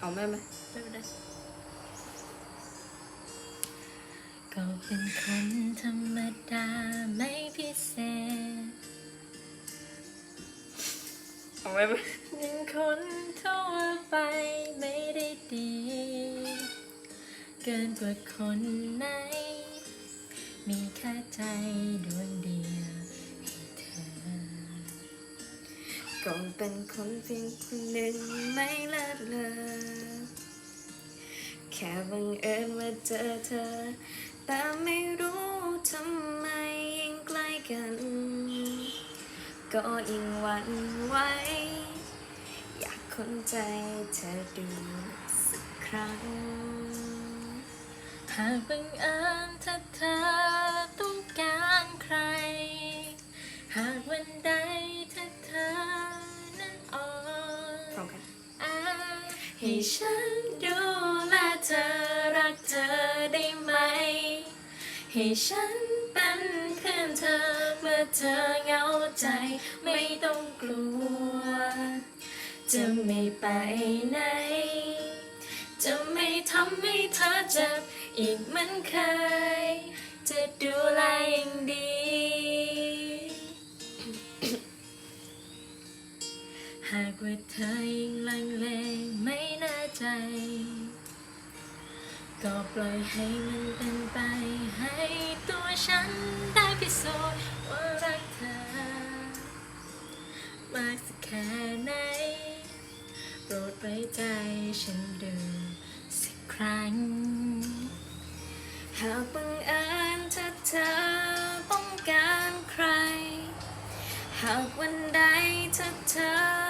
เอาแม่ไหมไม่เป็นไรก็เป็นคนธรรมดาไม่พิเศษ เอาแม่ไหมเป็นคนทั่วไปไม่ได้ดี เกินกว่าคนไหน มีแค่ใจดวงเดียว ก็เป็นคนเพียงคนหนึ่งไม่เลิศเลอแค่บังเอิญมาเจอเธอ แต่ไม่รู้ทำไมยิ่งใกล้กัน ก็ยิ่งหวั่นไหวอยากคนใจเธอดูสักครั้ง หากบังเอิญถ้าเธอต้องการใคร หาก ให้ฉันดูแลเธอรักเธอได้ไหม ให้ฉันเป็นเพื่อนเธอเมื่อเธอเหงาใจไม่ต้องกลัว จะไม่ไปไหน จะไม่ทำให้เธอเจ็บอีกเหมือนเคย จะดูแลอย่างดีหากว่าเธอยังลังเล ใจ ก็ปล่อยให้มันเป็นไป ให้ตัวฉันได้พิสูจน์ว่ารักเธอ มากสักแค่ไหน โปรดไว้ใจฉันดูสักครั้ง หากบังเอิญถ้าเธอต้องการใคร หากวันใดถ้าเธอ